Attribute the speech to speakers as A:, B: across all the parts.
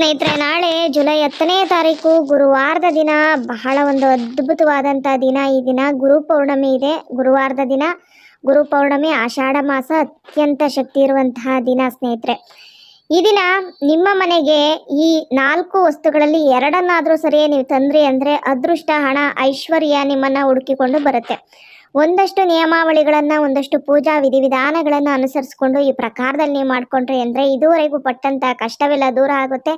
A: ಸ್ನೇಹಿತರೆ, ನಾಳೆ ಜುಲೈ ಹತ್ತನೇ ತಾರೀಕು ಗುರುವಾರದ ದಿನ. ಬಹಳ ಒಂದು ಅದ್ಭುತವಾದಂಥ ದಿನ ಈ ದಿನ. ಗುರು ಪೌರ್ಣಮಿ ಇದೆ. ಗುರುವಾರದ ದಿನ ಗುರು ಪೌರ್ಣಮಿ ಆಷಾಢ ಮಾಸ ಅತ್ಯಂತ ಶಕ್ತಿ ಇರುವಂತಹ ದಿನ ಸ್ನೇಹಿತರೆ. ಈ ದಿನ ನಿಮ್ಮ ಮನೆಗೆ ಈ ನಾಲ್ಕು ವಸ್ತುಗಳಲ್ಲಿ ಎರಡನ್ನಾದರೂ ಸರಿಯೇ ನೀವು ತಂದ್ರಿ ಅಂದರೆ ಅದೃಷ್ಟ, ಹಣ, ಐಶ್ವರ್ಯ ನಿಮ್ಮನ್ನು ಹುಡುಕಿಕೊಂಡು ಬರುತ್ತೆ. ಒಂದಷ್ಟು ನಿಯಮಾವಳಿಗಳನ್ನು, ಒಂದಷ್ಟು ಪೂಜಾ ವಿಧಿವಿಧಾನಗಳನ್ನು ಅನುಸರಿಸ್ಕೊಂಡು ಈ ಪ್ರಕಾರದಲ್ಲಿ ಮಾಡಿಕೊಂಡ್ರೆ ಅಂದ್ರೆ ಇದುವರೆಗೂ ಪಟ್ಟಂಥ ಕಷ್ಟವೆಲ್ಲ ದೂರ ಆಗುತ್ತೆ.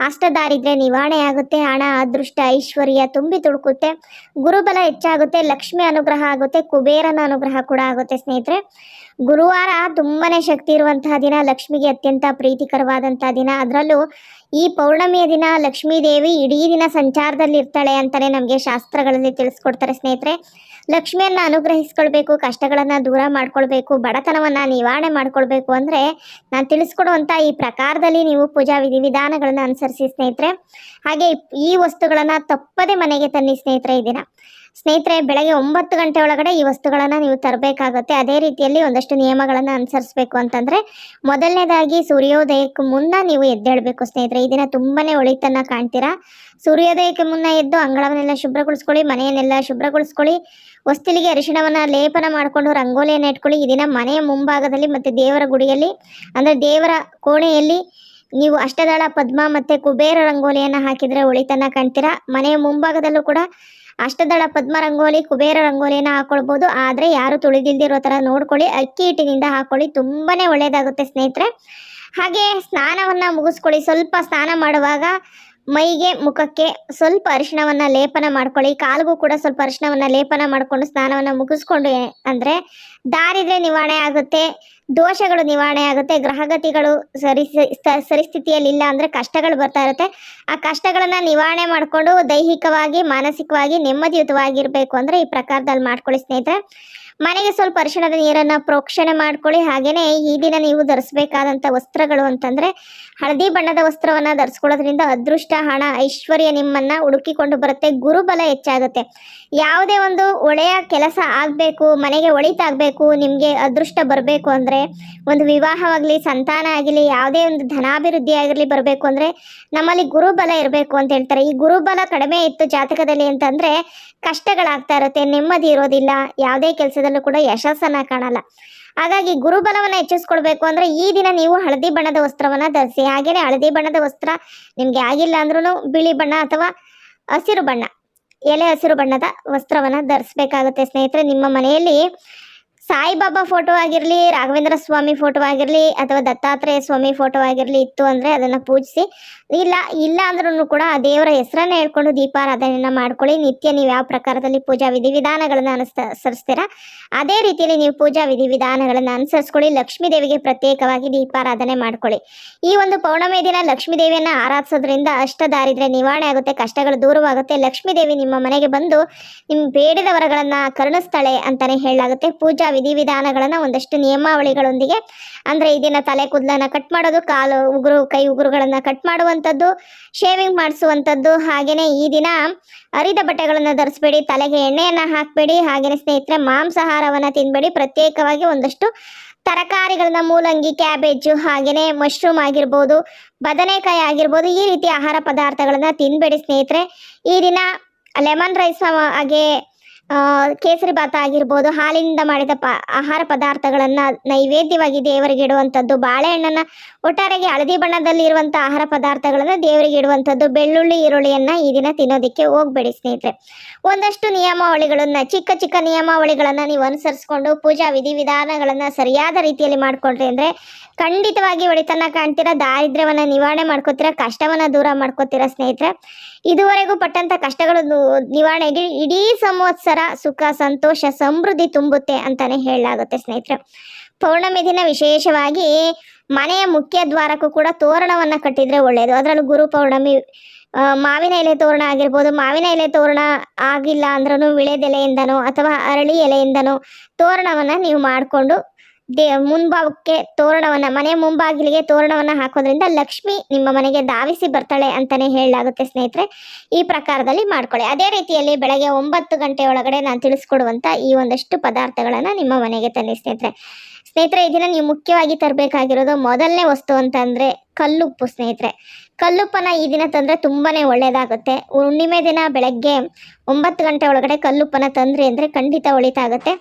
A: ಅಷ್ಟದಾರಿದ್ರೆ ನಿವಾರಣೆ ಆಗುತ್ತೆ. ಹಣ, ಅದೃಷ್ಟ, ಐಶ್ವರ್ಯ ತುಂಬಿ ತುಳುಕುತ್ತೆ. ಗುರುಬಲ ಹೆಚ್ಚಾಗುತ್ತೆ. ಲಕ್ಷ್ಮಿ ಅನುಗ್ರಹ ಆಗುತ್ತೆ. ಕುಬೇರನ ಅನುಗ್ರಹ ಕೂಡ ಆಗುತ್ತೆ ಸ್ನೇಹಿತರೆ. ಗುರುವಾರ ತುಂಬಾನೇ ಶಕ್ತಿ ಇರುವಂತಹ ದಿನ. ಲಕ್ಷ್ಮಿಗೆ ಅತ್ಯಂತ ಪ್ರೀತಿಕರವಾದಂಥ ದಿನ. ಅದರಲ್ಲೂ ಈ ಪೌರ್ಣಮಿಯ ದಿನ ಲಕ್ಷ್ಮೀ ದೇವಿ ಇಡೀ ದಿನ ಸಂಚಾರದಲ್ಲಿ ಇರ್ತಾಳೆ ಅಂತಾನೆ ನಮಗೆ ಶಾಸ್ತ್ರಗಳಲ್ಲಿ ತಿಳಿಸ್ಕೊಡ್ತಾರೆ ಸ್ನೇಹಿತರೆ. ಲಕ್ಷ್ಮಿಯನ್ನ ಅನುಗ್ರಹಿಸ್ಕೊಳ್ಬೇಕು, ಕಷ್ಟಗಳನ್ನ ದೂರ ಮಾಡ್ಕೊಳ್ಬೇಕು, ಬಡತನವನ್ನ ನಿವಾರಣೆ ಮಾಡ್ಕೊಳ್ಬೇಕು ಅಂದ್ರೆ ನಾನು ತಿಳಿಸ್ಕೊಡುವಂತ ಈ ಪ್ರಕಾರದಲ್ಲಿ ನೀವು ಪೂಜಾ ವಿಧಿವಿಧಾನಗಳನ್ನ ಅನುಸರಿಸಿ ಸ್ನೇಹಿತರೆ. ಹಾಗೆ ಈ ವಸ್ತುಗಳನ್ನ ತಪ್ಪದೆ ಮನೆಗೆ ತನ್ನಿ ಸ್ನೇಹಿತರೆ ಈ ಸ್ನೇಹಿತರೆ, ಬೆಳಗ್ಗೆ ಒಂಬತ್ತು ಗಂಟೆ ಒಳಗಡೆ ಈ ವಸ್ತುಗಳನ್ನ ನೀವು ತರಬೇಕಾಗುತ್ತೆ. ಅದೇ ರೀತಿಯಲ್ಲಿ ಒಂದಷ್ಟು ನಿಯಮಗಳನ್ನ ಅನುಸರಿಸಬೇಕು ಅಂತಂದ್ರೆ ಮೊದಲನೇದಾಗಿ ಸೂರ್ಯೋದಯಕ್ಕೆ ಮುನ್ನ ನೀವು ಎದ್ದೇಳಬೇಕು ಸ್ನೇಹಿತರೆ. ಈ ದಿನ ತುಂಬಾನೇ ಒಳಿತನ್ನ ಕಾಣ್ತೀರಾ? ಸೂರ್ಯೋದಯಕ್ಕೆ ಮುನ್ನ ಎದ್ದು ಅಂಗಳವನ್ನೆಲ್ಲ ಶುಭ್ರಗೊಳಿಸ್ಕೊಳ್ಳಿ, ಮನೆಯನ್ನೆಲ್ಲ ಶುಭ್ರಗೊಳಿಸ್ಕೊಳ್ಳಿ. ಹೊಸ್ತಿಲಿಗೆ ಅರಿಶಿಣವನ್ನ ಲೇಪನ ಮಾಡಿಕೊಂಡು ರಂಗೋಲಿಯನ್ನು ಇಟ್ಕೊಳ್ಳಿ. ದಿನ ಮನೆಯ ಮುಂಭಾಗದಲ್ಲಿ ಮತ್ತೆ ದೇವರ ಗುಡಿಯಲ್ಲಿ, ಅಂದ್ರೆ ದೇವರ ಕೋಣೆಯಲ್ಲಿ ನೀವು ಅಷ್ಟದಳ ಪದ್ಮ ಮತ್ತೆ ಕುಬೇರ ರಂಗೋಲಿಯನ್ನ ಹಾಕಿದ್ರೆ ಒಳಿತನ್ನ ಕಾಣ್ತೀರಾ? ಮನೆಯ ಮುಂಭಾಗದಲ್ಲೂ ಕೂಡ ಅಷ್ಟದಳ ಪದ್ಮ ರಂಗೋಲಿ, ಕುಬೇರ ರಂಗೋಲಿಯನ್ನ ಹಾಕೊಳ್ಬೋದು. ಆದ್ರೆ ಯಾರು ತುಳಿದಿಲ್ದಿರೋ ತರ ನೋಡ್ಕೊಳ್ಳಿ. ಅಕ್ಕಿ ಹಿಟ್ಟಿನಿಂದ ಹಾಕೊಳ್ಳಿ. ತುಂಬಾನೇ ಒಳ್ಳೇದಾಗುತ್ತೆ ಸ್ನೇಹಿತರೆ. ಹಾಗೆ ಸ್ನಾನವನ್ನ ಮುಗಿಸ್ಕೊಳ್ಳಿ. ಸ್ವಲ್ಪ ಸ್ನಾನ ಮಾಡುವಾಗ ಮೈಗೆ, ಮುಖಕ್ಕೆ ಸ್ವಲ್ಪ ಅರಿಶಿಣವನ್ನ ಲೇಪನ ಮಾಡ್ಕೊಳ್ಳಿ. ಕಾಲಿಗೂ ಕೂಡ ಸ್ವಲ್ಪ ಅರಿಶಿಣವನ್ನ ಲೇಪನ ಮಾಡ್ಕೊಂಡು ಸ್ನಾನವನ್ನ ಮುಗಿಸ್ಕೊಂಡು ಅಂದ್ರೆ ದಾರಿದ್ರೆ ನಿವಾರಣೆ ಆಗುತ್ತೆ. ದೋಷಗಳು ನಿವಾರಣೆ ಆಗುತ್ತೆ, ಗ್ರಹಗತಿಗಳು ಸರಿ ಸ- ಸರಿಸ್ಥಿತಿಯಲ್ಲಿ ಇಲ್ಲ ಅಂದ್ರೆ ಕಷ್ಟಗಳು ಬರ್ತಾ ಇರುತ್ತೆ. ಆ ಕಷ್ಟಗಳನ್ನ ನಿವಾರಣೆ ಮಾಡಿಕೊಂಡು ದೈಹಿಕವಾಗಿ, ಮಾನಸಿಕವಾಗಿ ನೆಮ್ಮದಿಯುತವಾಗಿರಬೇಕು ಅಂದ್ರೆ ಈ ಪ್ರಕಾರದಲ್ಲಿ ಮಾಡ್ಕೊಳ್ಳಿ ಸ್ನೇಹಿತರೆ. ಮನೆಗೆ ಸ್ವಲ್ಪ ಅರಿಶಿಣದ ನೀರನ್ನ ಪ್ರೋಕ್ಷಣೆ ಮಾಡ್ಕೊಳ್ಳಿ. ಹಾಗೆಯೇ ಈ ದಿನ ನೀವು ಧರಿಸಬೇಕಾದಂಥ ವಸ್ತ್ರಗಳು ಅಂತಂದ್ರೆ ಹಳದಿ ಬಣ್ಣದ ವಸ್ತ್ರವನ್ನ ಧರಿಸ್ಕೊಳ್ಳೋದ್ರಿಂದ ಅದೃಷ್ಟ, ಹಣ, ಐಶ್ವರ್ಯ ನಿಮ್ಮನ್ನ ಹುಡುಕಿಕೊಂಡು ಬರುತ್ತೆ. ಗುರುಬಲ ಹೆಚ್ಚಾಗುತ್ತೆ. ಯಾವುದೇ ಒಂದು ಒಳ್ಳೆಯ ಕೆಲಸ ಆಗಬೇಕು, ಮನೆಗೆ ಒಳಿತಾಗಬೇಕು ನಿಮಗೆ ಅದೃಷ್ಟ ಬರಬೇಕು ಅಂದರೆ, ಒಂದು ವಿವಾಹವಾಗಲಿ ಸಂತಾನ ಆಗಲಿ, ಯಾವುದೇ ಒಂದು ಧನಾಭಿವೃದ್ಧಿ ಆಗಿರಲಿ ಬರಬೇಕು ಅಂದರೆ, ನಮ್ಮಲ್ಲಿ ಗುರುಬಲ ಇರಬೇಕು ಅಂತ ಹೇಳ್ತಾರೆ. ಈ ಗುರುಬಲ ಕಡಿಮೆ ಇತ್ತು ಜಾತಕದಲ್ಲಿ ಅಂತಂದರೆ, ಕಷ್ಟಗಳಾಗ್ತಾ ಇರುತ್ತೆ, ನೆಮ್ಮದಿ ಇರೋದಿಲ್ಲ, ಯಾವುದೇ ಕೆಲಸದಲ್ಲೂ ಕೂಡ ಯಶಸ್ಸನ್ನ ಕಾಣಲ್ಲ. ಹಾಗಾಗಿ ಗುರುಬಲವನ್ನು ಹೆಚ್ಚಿಸ್ಕೊಳ್ಬೇಕು ಅಂದರೆ, ಈ ದಿನ ನೀವು ಹಳದಿ ಬಣ್ಣದ ವಸ್ತ್ರವನ್ನು ಧರಿಸಿ ಹಾಗೆಯೇ ಹಳದಿ ಬಣ್ಣದ ವಸ್ತ್ರ ನಿಮಗೆ ಆಗಿಲ್ಲ ಅಂದ್ರೂ ಬಿಳಿ ಬಣ್ಣ ಅಥವಾ ಹಸಿರು ಬಣ್ಣ. ಎಲೆ ಹಸಿರು ಬಣ್ಣದ ವಸ್ತ್ರವನ್ನ ಧರಿಸಬೇಕಾಗುತ್ತೆ ಸ್ನೇಹಿತರೆ. ನಿಮ್ಮ ಮನೆಯಲ್ಲಿ ಸಾಯಿಬಾಬಾ ಫೋಟೋ ಆಗಿರಲಿ, ರಾಘವೇಂದ್ರ ಸ್ವಾಮಿ ಫೋಟೋ ಆಗಿರಲಿ, ಅಥವಾ ದತ್ತಾತ್ರೇಯ ಸ್ವಾಮಿ ಫೋಟೋ ಆಗಿರಲಿ ಇತ್ತು ಅಂದರೆ ಅದನ್ನು ಪೂಜಿಸಿ. ಇಲ್ಲ ಇಲ್ಲ ಅಂದ್ರೂ ಕೂಡ ಆ ದೇವರ ಹೆಸರನ್ನ ಹೇಳ್ಕೊಂಡು ದೀಪಾರಾಧನೆಯನ್ನ ಮಾಡ್ಕೊಳ್ಳಿ. ನಿತ್ಯ ನೀವು ಯಾವ ಪ್ರಕಾರದಲ್ಲಿ ಪೂಜಾ ವಿಧಿವಿಧಾನಗಳನ್ನು ಅನುಸರಿಸ್ತೀರಾ ಅದೇ ರೀತಿಯಲ್ಲಿ ನೀವು ಪೂಜಾ ವಿಧಿವಿಧಾನಗಳನ್ನು ಅನುಸರಿಸ್ಕೊಳ್ಳಿ. ಲಕ್ಷ್ಮೀ ದೇವಿಗೆ ಪ್ರತ್ಯೇಕವಾಗಿ ದೀಪಾರಾಧನೆ ಮಾಡ್ಕೊಳ್ಳಿ. ಈ ಒಂದು ಪೌರ್ಣಮಿ ದಿನ ಲಕ್ಷ್ಮೀ ದೇವಿಯನ್ನ ಆರಾಧಿಸೋದ್ರಿಂದ ಅಷ್ಟ ದಾರಿದ್ರೆ ನಿವಾರಣೆ ಆಗುತ್ತೆ, ಕಷ್ಟಗಳು ದೂರವಾಗುತ್ತೆ. ಲಕ್ಷ್ಮೀ ದೇವಿ ನಿಮ್ಮ ಮನೆಗೆ ಬಂದು ನಿಮ್ ಬೇಡಿದ ವರಗಳನ್ನ ಕರುಣಿಸ್ತಾಳೆ ಅಂತಾನೆ ಹೇಳಲಾಗುತ್ತೆ. ಪೂಜಾ ವಿಧಿವಿಧಾನಗಳನ್ನ ಒಂದಷ್ಟು ನಿಯಮಾವಳಿಗಳೊಂದಿಗೆ, ಅಂದ್ರೆ ಈ ದಿನ ತಲೆ ಕೂದಲನ್ನ ಕಟ್ ಮಾಡೋದು, ಕಾಲು ಉಗುರು, ಕೈ ಉಗುರುಗಳನ್ನ ಕಟ್ ಮಾಡುವಂಥದ್ದು ಶೇವಿಂಗ್ ಮಾಡಿಸುವಂಥದ್ದು, ಹಾಗೇನೆ ಈ ದಿನ ಅರಿದ ಬಟ್ಟೆಗಳನ್ನ ಧರಿಸ್ಬೇಡಿ, ತಲೆಗೆ ಎಣ್ಣೆಯನ್ನ ಹಾಕಬೇಡಿ, ಹಾಗೇನೆ ಸ್ನೇಹಿತರೆ ಮಾಂಸಾಹಾರವನ್ನ ತಿನ್ಬೇಡಿ, ಪ್ರತ್ಯೇಕವಾಗಿ ಒಂದಷ್ಟು ತರಕಾರಿಗಳನ್ನ, ಮೂಲಂಗಿ, ಕ್ಯಾಬೇಜು, ಹಾಗೇನೆ ಮಶ್ರೂಮ್ ಆಗಿರ್ಬೋದು, ಬದನೆಕಾಯಿ ಆಗಿರ್ಬೋದು, ಈ ರೀತಿ ಆಹಾರ ಪದಾರ್ಥಗಳನ್ನ ತಿನ್ಬೇಡಿ ಸ್ನೇಹಿತರೆ. ಈ ದಿನ ಲೆಮನ್ ರೈಸ್ ಹಾಗೆ ಕೇಸರಿ ಭಾತ ಆಗಿರ್ಬೋದು, ಹಾಲಿನಿಂದ ಮಾಡಿದ ಪ, ಆಹಾರ ಪದಾರ್ಥಗಳನ್ನ ನೈವೇದ್ಯವಾಗಿ ದೇವರಿಗೆ ಇಡುವಂಥದ್ದು, ಬಾಳೆಹಣ್ಣನ್ನ ಒಟ್ಟಾರೆಗೆ ಹಳದಿ ಬಣ್ಣದಲ್ಲಿ ಇರುವಂಥ ಆಹಾರ ಪದಾರ್ಥಗಳನ್ನ ದೇವರಿಗೆ ಇಡುವಂಥದ್ದು, ಬೆಳ್ಳುಳ್ಳಿ, ಈರುಳ್ಳಿಯನ್ನ ಈ ದಿನ ತಿನ್ನೋದಕ್ಕೆ ಹೋಗ್ಬೇಡಿ ಸ್ನೇಹಿತರೆ. ಒಂದಷ್ಟು ನಿಯಮಾವಳಿಗಳನ್ನ, ಚಿಕ್ಕ ಚಿಕ್ಕ ನಿಯಮಾವಳಿಗಳನ್ನ ನೀವು ಅನುಸರಿಸ್ಕೊಂಡು ಪೂಜಾ ವಿಧಿವಿಧಾನಗಳನ್ನ ಸರಿಯಾದ ರೀತಿಯಲ್ಲಿ ಮಾಡ್ಕೊಂಡ್ರಿ ಅಂದ್ರೆ ಖಂಡಿತವಾಗಿ ಒಳಿತನ್ನ ಕಾಣ್ತೀರಾ, ದಾರಿದ್ರ್ಯವನ್ನ ನಿವಾರಣೆ ಮಾಡ್ಕೋತೀರಾ, ಕಷ್ಟವನ್ನ ದೂರ ಮಾಡ್ಕೋತೀರಾ ಸ್ನೇಹಿತರೆ. ಇದುವರೆಗೂ ಪಟ್ಟಂತ ಕಷ್ಟಗಳು ನಿವಾರಣೆಗೆ ಇಡೀ ಸಂವತ್ಸರ ಸುಖ, ಸಂತೋಷ, ಸಮೃದ್ಧಿ ತುಂಬುತ್ತೆ ಅಂತಾನೆ ಹೇಳಲಾಗುತ್ತೆ ಸ್ನೇಹಿತರೆ. ಪೌರ್ಣಮಿ ದಿನ ವಿಶೇಷವಾಗಿ ಮನೆಯ ಮುಖ್ಯ ದ್ವಾರಕ್ಕೂ ಕೂಡ ತೋರಣವನ್ನ ಕಟ್ಟಿದ್ರೆ ಒಳ್ಳೆಯದು ಅದರಲ್ಲೂ ಗುರು ಪೌರ್ಣಮಿ ಮಾವಿನ ಎಲೆ ತೋರಣ ಆಗಿರ್ಬೋದು. ಮಾವಿನ ಎಲೆ ತೋರಣ ಆಗಿಲ್ಲ ಅಂದ್ರೂ ವಿಳೆದೆಲೆಯಿಂದನೋ ಅಥವಾ ಅರಳಿ ಎಲೆಯಿಂದನೋ ತೋರಣವನ್ನ ನೀವು ಮಾಡಿಕೊಂಡು ದೇ ಮುಂಭಾಗಕ್ಕೆ ತೋರಣವನ್ನ, ಮನೆ ಮುಂಬಾಗಿಲಿಗೆ ತೋರಣವನ್ನ ಹಾಕೋದ್ರಿಂದ ಲಕ್ಷ್ಮಿ ನಿಮ್ಮ ಮನೆಗೆ ಧಾವಿಸಿ ಬರ್ತಾಳೆ ಅಂತಾನೆ ಹೇಳಲಾಗುತ್ತೆ ಸ್ನೇಹಿತರೆ. ಈ ಪ್ರಕಾರದಲ್ಲಿ ಮಾಡ್ಕೊಳ್ಳಿ. ಅದೇ ರೀತಿಯಲ್ಲಿ ಬೆಳಗ್ಗೆ ಒಂಬತ್ತು ಗಂಟೆ ಒಳಗಡೆ ನಾನು ತಿಳಿಸ್ಕೊಡುವಂತ ಈ ಒಂದಷ್ಟು ಪದಾರ್ಥಗಳನ್ನ ನಿಮ್ಮ ಮನೆಗೆ ತನ್ನಿ ಸ್ನೇಹಿತರೆ. ಸ್ನೇಹಿತರೆ, ಈ ದಿನ ನೀವು ಮುಖ್ಯವಾಗಿ ತರಬೇಕಾಗಿರೋದು ಮೊದಲನೇ ವಸ್ತು ಅಂತಂದ್ರೆ ಕಲ್ಲುಪ್ಪು ಸ್ನೇಹಿತರೆ. ಕಲ್ಲುಪ್ಪನ ಈ ದಿನ ತಂದರೆ ತುಂಬಾ ಒಳ್ಳೆಯದಾಗುತ್ತೆ ಹುಣ್ಣಿಮೆ ದಿನ ಬೆಳಗ್ಗೆ ಒಂಬತ್ತು ಗಂಟೆ ಒಳಗಡೆ ಕಲ್ಲುಪ್ಪನ ತಂದ್ರಿ ಅಂದರೆ ಖಂಡಿತ ಒಳಿತಾಗುತ್ತೆ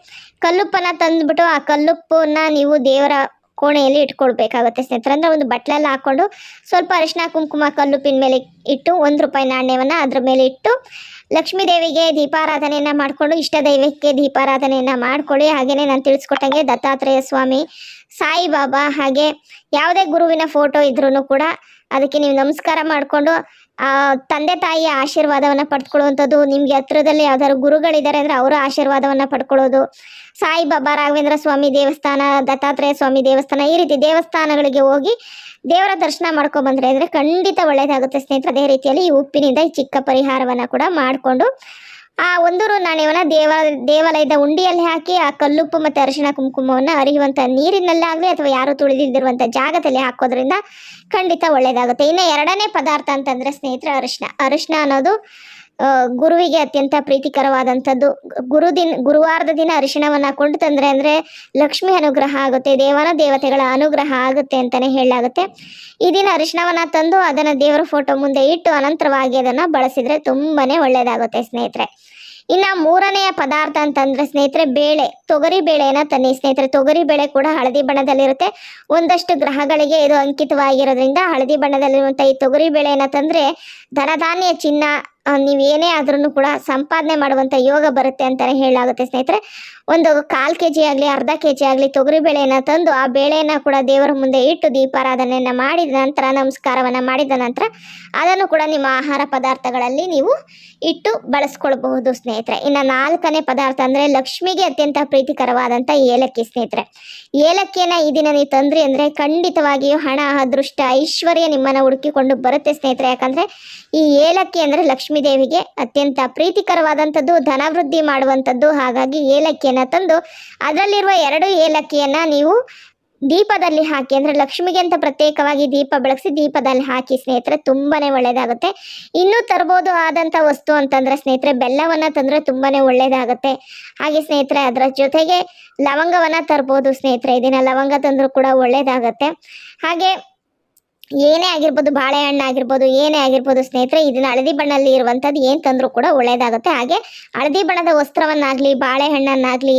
A: ಕಲ್ಲುಪ್ಪನ ತಂದ್ಬಿಟ್ಟು ಆ ಕಲ್ಲುಪ್ಪನ್ನ ನೀವು ದೇವರ ಕೋಣೆಯಲ್ಲಿ ಇಟ್ಕೊಳ್ಬೇಕಾಗುತ್ತೆ ಸ್ನೇಹಿತರೆ. ಅಂದರೆ ಒಂದು ಬಟ್ಲೆಲ್ಲ ಹಾಕ್ಕೊಂಡು ಸ್ವಲ್ಪ ಅರಿಶಿನ, ಕುಂಕುಮ, ಕಲ್ಲುಪ್ಪಿನ ಮೇಲೆ ಇಟ್ಟು ಒಂದು ರೂಪಾಯಿ ನಾಣ್ಯವನ್ನು ಅದ್ರ ಮೇಲೆ ಇಟ್ಟು ಲಕ್ಷ್ಮೀ ದೇವಿಗೆ ದೀಪಾರಾಧನೆಯನ್ನು ಮಾಡಿಕೊಂಡು ಇಷ್ಟ ದೈವಕ್ಕೆ ದೀಪಾರಾಧನೆಯನ್ನು ಮಾಡಿಕೊಳ್ಳಿ. ಹಾಗೆಯೇ ನಾನು ತಿಳಿಸ್ಕೊಟ್ಟಂಗೆ ದತ್ತಾತ್ರೇಯ ಸ್ವಾಮಿ, ಸಾಯಿಬಾಬಾ ಹಾಗೆ ಯಾವುದೇ ಗುರುವಿನ ಫೋಟೋ ಇದ್ರೂ ಕೂಡ ಅದಕ್ಕೆ ನೀವು ನಮಸ್ಕಾರ ಮಾಡಿಕೊಂಡು ತಂದೆ ತಾಯಿಯ ಆಶೀರ್ವಾದವನ್ನು ಪಡ್ಕೊಳ್ಳುವಂಥದ್ದು, ನಿಮಗೆ ಹತ್ರದಲ್ಲಿ ಯಾವ್ದಾದ್ರು ಗುರುಗಳಿದ್ದಾರೆ ಅಂದರೆ ಅವರ ಆಶೀರ್ವಾದವನ್ನು ಪಡ್ಕೊಳ್ಳೋದು. ಸಾಯಿಬಾಬಾ ರಾಘವೇಂದ್ರ ಸ್ವಾಮಿ ದೇವಸ್ಥಾನ, ದತ್ತಾತ್ರೇಯ ಸ್ವಾಮಿ ದೇವಸ್ಥಾನ, ಈ ರೀತಿ ದೇವಸ್ಥಾನಗಳಿಗೆ ಹೋಗಿ ದೇವರ ದರ್ಶನ ಮಾಡ್ಕೊಂಡ್ ಬಂದ್ರೆ ಅಂದರೆ ಖಂಡಿತ ಒಳ್ಳೆಯದಾಗುತ್ತೆ ಸ್ನೇಹಿತರೆ. ಅದೇ ರೀತಿಯಲ್ಲಿ ಈ ಉಪ್ಪಿನಿಂದ ಈ ಚಿಕ್ಕ ಪರಿಹಾರವನ್ನು ಕೂಡ ಮಾಡಿಕೊಂಡು ಆ ಒಂದೂರು ನಾಣ್ಯವನ್ನ ದೇವ ದೇವಾಲಯದ ಉಂಡಿಯಲ್ಲಿ ಹಾಕಿ ಆ ಕಲ್ಲುಪ್ಪು ಮತ್ತು ಅರಿಶಿಣ ಕುಂಕುಮವನ್ನು ಅರಿಯುವಂಥ ನೀರಿನಲ್ಲಾಗಲಿ ಅಥವಾ ಯಾರು ತುಳಿದಿದ್ದಿರುವಂಥ ಜಾಗದಲ್ಲಿ ಹಾಕೋದ್ರಿಂದ ಖಂಡಿತ ಒಳ್ಳೆಯದಾಗುತ್ತೆ ಇನ್ನು ಎರಡನೇ ಪದಾರ್ಥ ಅಂತಂದರೆ ಸ್ನೇಹಿತರೆ ಅರಿಶಿಣ. ಅರಿಶಿಣ ಅನ್ನೋದು ಗುರುವಿಗೆ ಅತ್ಯಂತ ಪ್ರೀತಿಕರವಾದಂಥದ್ದು. ಗುರು ದಿನ, ಗುರುವಾರದ ದಿನ ಅರಿಶಿಣವನ್ನು ಕೊಂಡು ತಂದರೆ ಅಂದರೆ ಲಕ್ಷ್ಮಿ ಅನುಗ್ರಹ ಆಗುತ್ತೆ, ದೇವನ ದೇವತೆಗಳ ಅನುಗ್ರಹ ಆಗುತ್ತೆ ಅಂತಲೇ ಹೇಳಲಾಗುತ್ತೆ. ಈ ದಿನ ಅರಿಶಿಣವನ್ನು ತಂದು ಅದನ್ನು ದೇವರ ಫೋಟೋ ಮುಂದೆ ಇಟ್ಟು ಅನಂತರವಾಗಿ ಅದನ್ನು ಬಳಸಿದರೆ ತುಂಬಾ ಒಳ್ಳೆಯದಾಗುತ್ತೆ ಸ್ನೇಹಿತರೆ. ಇನ್ನು ಮೂರನೆಯ ಪದಾರ್ಥ ಅಂತಂದ್ರೆ ಸ್ನೇಹಿತರೆ ಬೇಳೆ, ತೊಗರಿ ಬೇಳೆನ ತನ್ನಿ ಸ್ನೇಹಿತರೆ. ತೊಗರಿ ಬೇಳೆ ಕೂಡ ಹಳದಿ ಬಣ್ಣದಲ್ಲಿರುತ್ತೆ. ಒಂದಷ್ಟು ಗ್ರಹಗಳಿಗೆ ಇದು ಅಂಕಿತವಾಗಿರೋದ್ರಿಂದ ಹಳದಿ ಬಣ್ಣದಲ್ಲಿರುವಂಥ ಈ ತೊಗರಿ ಬೇಳೆನ ತಂದರೆ ಧನಧಾನ್ಯ ಚಿನ್ನ ನೀವು ಏನೇ ಆದ್ರೂ ಕೂಡ ಸಂಪಾದನೆ ಮಾಡುವಂಥ ಯೋಗ ಬರುತ್ತೆ ಅಂತಲೇ ಹೇಳಲಾಗುತ್ತೆ ಸ್ನೇಹಿತರೆ. ಒಂದು ಕಾಲು ಕೆ ಜಿ ಆಗಲಿ, ಅರ್ಧ ಕೆ ಜಿ ಆಗಲಿ ತೊಗರಿ ಬೇಳೆಯನ್ನು ತಂದು ಆ ಬೇಳೆಯನ್ನು ಕೂಡ ದೇವರ ಮುಂದೆ ಇಟ್ಟು ದೀಪಾರಾಧನೆಯನ್ನ ಮಾಡಿದ ನಂತರ, ನಮಸ್ಕಾರವನ್ನು ಮಾಡಿದ ನಂತರ ಅದನ್ನು ಕೂಡ ನಿಮ್ಮ ಆಹಾರ ಪದಾರ್ಥಗಳಲ್ಲಿ ನೀವು ಇಟ್ಟು ಬಳಸ್ಕೊಳ್ಬಹುದು ಸ್ನೇಹಿತರೆ. ಇನ್ನು ನಾಲ್ಕನೇ ಪದಾರ್ಥ ಅಂದರೆ ಲಕ್ಷ್ಮಿಗೆ ಅತ್ಯಂತ ಪ್ರೀತಿಕರವಾದಂಥ ಏಲಕ್ಕಿ ಸ್ನೇಹಿತರೆ. ಏಲಕ್ಕಿಯನ್ನು ಈ ದಿನ ನೀವು ತಂದ್ರಿ ಅಂದರೆ ಖಂಡಿತವಾಗಿಯೂ ಹಣ, ಅದೃಷ್ಟ, ಐಶ್ವರ್ಯ ನಿಮ್ಮನ್ನು ಹುಡುಕಿಕೊಂಡು ಬರುತ್ತೆ ಸ್ನೇಹಿತರೆ. ಯಾಕಂದರೆ ಈ ಏಲಕ್ಕಿ ಅಂದರೆ ಲಕ್ಷ್ಮೀ ದೇವಿಗೆ ಅತ್ಯಂತ ಪ್ರೀತಿಕರವಾದಂಥದ್ದು, ಧನವೃದ್ಧಿ ಮಾಡುವಂಥದ್ದು. ಹಾಗಾಗಿ ಏಲಕ್ಕಿಯನ್ನು ತಂದು ಅದರಲ್ಲಿರುವ ಎರಡು ಏಲಕ್ಕಿಯನ್ನು ನೀವು ದೀಪದಲ್ಲಿ ಹಾಕಿ, ಅಂದರೆ ಲಕ್ಷ್ಮಿಗೆ ಅಂತ ಪ್ರತ್ಯೇಕವಾಗಿ ದೀಪ ಬೆಳಗಿಸಿ ದೀಪದಲ್ಲಿ ಹಾಕಿ ಸ್ನೇಹಿತರೆ ತುಂಬಾನೇ ಒಳ್ಳೆಯದಾಗುತ್ತೆ ಇನ್ನೂ ತರ್ಬೋದು ಆದಂಥ ವಸ್ತು ಅಂತಂದರೆ ಸ್ನೇಹಿತರೆ ಬೆಲ್ಲವನ್ನು ತಂದರೆ ತುಂಬಾನೇ ಒಳ್ಳೆಯದಾಗುತ್ತೆ ಹಾಗೆ ಸ್ನೇಹಿತರೆ ಅದರ ಜೊತೆಗೆ ಲವಂಗವನ್ನು ತರ್ಬೋದು ಸ್ನೇಹಿತರೆ. ಇದನ್ನ ಲವಂಗ ತಂದರೂ ಕೂಡ ಒಳ್ಳೆಯದಾಗತ್ತೆ ಹಾಗೆ ಏನೇ ಆಗಿರ್ಬೋದು ಬಾಳೆಹಣ್ಣು ಆಗಿರ್ಬೋದು, ಏನೇ ಆಗಿರ್ಬೋದು, ಸ್ನೇಹಿತರೆ ಇದನ್ನ ಹಳದಿ ಬಣ್ಣದಲ್ಲಿ ಇರುವಂಥದ್ದು ಏನು ತಂದರೂ ಕೂಡ ಒಳ್ಳೆಯದಾಗುತ್ತೆ ಹಾಗೆ ಹಳದಿ ಬಣ್ಣದ ವಸ್ತ್ರವನ್ನಾಗಲಿ ಬಾಳೆಹಣ್ಣನ್ನಾಗಲಿ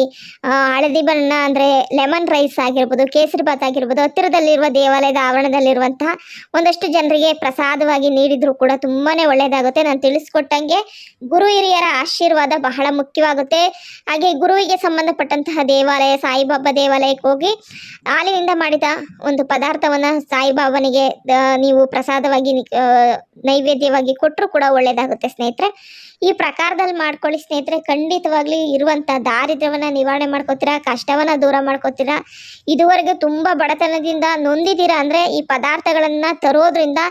A: ಹಳದಿ ಬಣ್ಣ ಅಂದರೆ ಲೆಮನ್ ರೈಸ್ ಆಗಿರ್ಬೋದು, ಕೇಸರಿ ಭಾತ್ ಆಗಿರ್ಬೋದು, ಹತ್ತಿರದಲ್ಲಿರುವ ದೇವಾಲಯದ ಆವರಣದಲ್ಲಿರುವಂತಹ ಒಂದಷ್ಟು ಜನರಿಗೆ ಪ್ರಸಾದವಾಗಿ ನೀಡಿದರೂ ಕೂಡ ತುಂಬಾ ಒಳ್ಳೆಯದಾಗುತ್ತೆ ನಾನು ತಿಳಿಸ್ಕೊಟ್ಟಂಗೆ ಗುರು ಹಿರಿಯರ ಆಶೀರ್ವಾದ ಬಹಳ ಮುಖ್ಯವಾಗುತ್ತೆ. ಹಾಗೆ ಗುರುವಿಗೆ ಸಂಬಂಧಪಟ್ಟಂತಹ ದೇವಾಲಯ, ಸಾಯಿಬಾಬಾ ದೇವಾಲಯಕ್ಕೆ ಹೋಗಿ ಹಾಲಿನಿಂದ ಮಾಡಿದ ಒಂದು ಪದಾರ್ಥವನ್ನು ಸಾಯಿಬಾಬನಿಗೆ ನೀವು ಪ್ರಸಾದವಾಗಿ ನೈವೇದ್ಯವಾಗಿ ಕೊಟ್ಟರು ಕೂಡ ಒಳ್ಳೇದಾಗುತ್ತೆ ಸ್ನೇಹಿತರೆ. ಈ ಪ್ರಕಾರದಲ್ಲಿ ಮಾಡ್ಕೊಳ್ಳಿ ಸ್ನೇಹಿತರೆ. ಖಂಡಿತವಾಗ್ಲಿ ಇರುವಂಥ ದಾರಿದ್ರ್ಯವನ್ನು ನಿವಾರಣೆ ಮಾಡ್ಕೋತೀರಾ, ಕಷ್ಟವನ್ನ ದೂರ ಮಾಡ್ಕೋತೀರಾ, ಇದುವರೆಗೆ ತುಂಬಾ ಬಡತನದಿಂದ ನೊಂದಿದ್ದೀರಾ ಅಂದ್ರೆ ಈ ಪದಾರ್ಥಗಳನ್ನ ತರೋದ್ರಿಂದ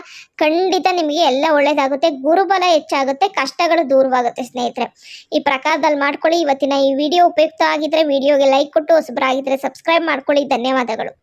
A: ಖಂಡಿತ ನಿಮಗೆ ಎಲ್ಲ ಒಳ್ಳೇದಾಗುತ್ತೆ, ಗುರುಬಲ ಹೆಚ್ಚಾಗುತ್ತೆ, ಕಷ್ಟಗಳು ದೂರವಾಗುತ್ತೆ ಸ್ನೇಹಿತರೆ. ಈ ಪ್ರಕಾರದಲ್ಲಿ ಮಾಡ್ಕೊಳ್ಳಿ. ಇವತ್ತಿನ ಈ ವಿಡಿಯೋ ಉಪಯುಕ್ತ ಆಗಿದ್ರೆ ವಿಡಿಯೋಗೆ ಲೈಕ್ ಕೊಟ್ಟು ಹೊಸಬರಾಗಿದ್ದರೆ ಸಬ್ಸ್ಕ್ರೈಬ್ ಮಾಡ್ಕೊಳ್ಳಿ. ಧನ್ಯವಾದಗಳು.